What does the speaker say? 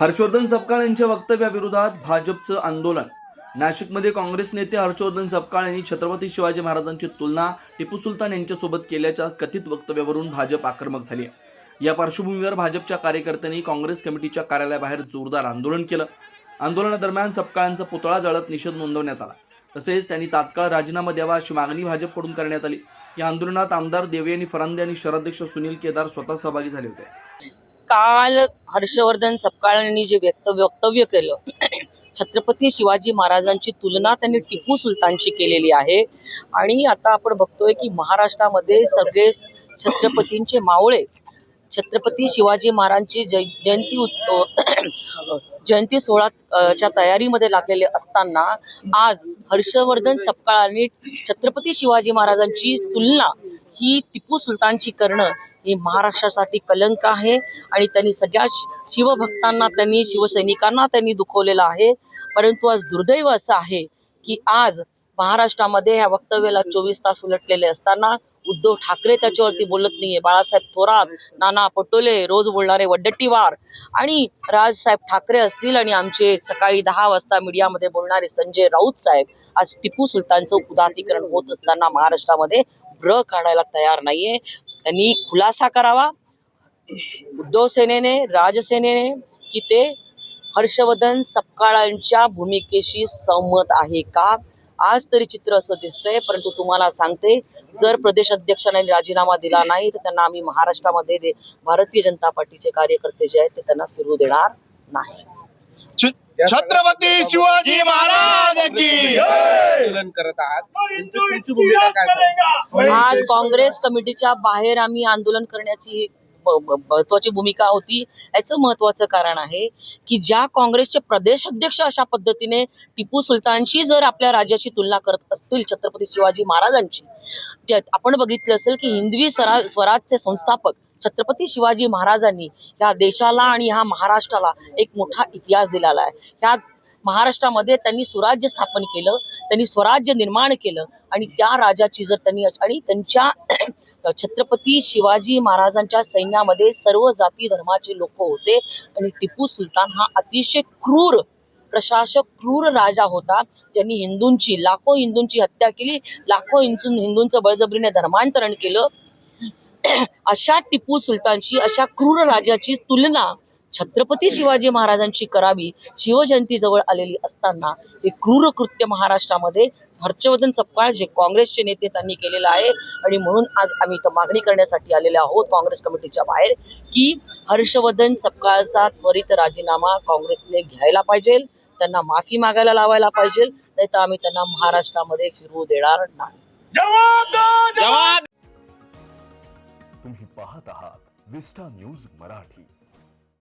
हर्षवर्धन सपकाळ यांच्या वक्तव्याविरोधात भाजपचं आंदोलन. नाशिकमध्ये काँग्रेस नेते हर्षवर्धन सपकाळ यांनी छत्रपती शिवाजी महाराजांची तुलना टिपू सुलतान यांच्यासोबत केल्याच्या कथित वक्तव्यावरून भाजप आक्रमक झाली आहे. या पार्श्वभूमीवर भाजपच्या कार्यकर्त्यांनी काँग्रेस कमिटीच्या कार्यालयाबाहेर जोरदार आंदोलन केलं. आंदोलनादरम्यान सपकाळांचा पुतळा जळत निषेध नोंदवण्यात आला. तसेच त्यांनी तात्काळ राजीनामा द्यावा अशी मागणी भाजपकडून करण्यात आली. या आंदोलनात आमदार देवयानी फरांदे आणि शहराध्यक्ष सुनील केदार स्वतः सहभागी झाले होते. काल हर्षवर्धन सपकाळांनी जे व्यक्त वक्तव्य केलं छत्रपती शिवाजी महाराजांची तुलना त्यांनी टिपू सुलतानशी केलेली आहे. आणि आता आपण बघतोय की महाराष्ट्रामध्ये सगळे छत्रपतींचे मावळे छत्रपती शिवाजी महाराजांची जय जयंती जयंती सोहळा च्या तयारीमध्ये लागलेले असताना आज हर्षवर्धन सपकाळांनी छत्रपती शिवाजी महाराजांची तुलना ही टिपू सुलतानची करणं हे महाराष्ट्रासाठी कलंक आहे आणि त्यांनी सगळ्या शिवभक्तांना त्यांनी शिवसैनिकांना त्यांनी दुखवलेलं आहे. परंतु आज दुर्दैव असं आहे की आज महाराष्ट्रामध्ये ह्या वक्तव्याला चोवीस तास उलटलेले असताना उद्धव ठाकरे त्याच्यावरती बोलत नाहीये. बाळासाहेब थोरात नाना पटोले रोज बोलणारे वड्डट्टीवार आणि राजसाहेब ठाकरे असतील आणि आमचे सकाळी दहा वाजता मीडियामध्ये बोलणारे संजय राऊत साहेब आज टिपू सुलतानचं उदातीकरण होत असताना महाराष्ट्रामध्ये ब्र काढायला तयार नाहीये. त्यांनी खुलासा करावा. उद्धव सेनेने राजसेनेने की ते हर्षवर्धन सपकाळांच्या भूमिकेशी सहमत आहे का? आज तरी चित्र असं दिसतंय परंतु तुम्हाला सांगते जर प्रदेश अध्यक्षांनी राजीनामा दिला नाही तर त्यांना आम्ही महाराष्ट्रामध्ये भारतीय जनता पार्टीचे कार्यकर्ते जे आहेत ते त्यांना फिरू देणार नाही. छत्रपती शिवाजी महाराज की! आंदोलन करत आहात. तुमची भूमिका काय? आज काँग्रेस कमिटीच्या बाहेर आम्ही आंदोलन करण्याची महत्वाची भूमिका होती. याचं महत्वाचं कारण आहे की ज्या काँग्रेसचे प्रदेश अध्यक्ष अशा पद्धतीने टिपू सुलतानची जर आपल्या राज्याची तुलना करत असतील छत्रपती शिवाजी महाराजांची ज्यात आपण बघितलं असेल की हिंदवी स्वरा स्वराजचे संस्थापक छत्रपती शिवाजी महाराजांनी ह्या देशाला आणि ह्या महाराष्ट्राला एक मोठा इतिहास दिलेला आहे. ह्या महाराष्ट्रामध्ये त्यांनी स्वराज्य स्थापन केलं त्यांनी स्वराज्य निर्माण केलं आणि त्या राजाची जर त्यांनी आणि त्यांच्या छत्रपती शिवाजी महाराजांच्या सैन्यामध्ये सर्व जाती धर्माचे लोक होते आणि टिपू सुलतान हा अतिशय क्रूर प्रशासक क्रूर राजा होता. ज्यांनी हिंदूंची लाखो हिंदूंची हत्या केली लाखो हिंदू हिंदूंचं बळजबरीने धर्मांतरण केलं. अशा टिपू सुलतानची अशा क्रूर राजाची तुलना छत्रपती शिवाजी महाराजांची करावी शिवजयंती जवळ आलेली असताना हे क्रूर कृत्य महाराष्ट्रामध्ये हर्षवर्धन सपकाळ जे काँग्रेसचे नेते त्यांनी केलेलं आहे. आणि म्हणून आज आम्ही इथं मागणी करण्यासाठी आलेले आहोत काँग्रेस कमिटीच्या बाहेर की हर्षवर्धन सपकाळचा त्वरित राजीनामा काँग्रेसने घ्यायला पाहिजे त्यांना माफी मागायला लावायला पाहिजे नाही तर आम्ही त्यांना महाराष्ट्रामध्ये फिरवू देणार नाही. तुम्ही पाहत आहात विस्टा न्यूज मराठी.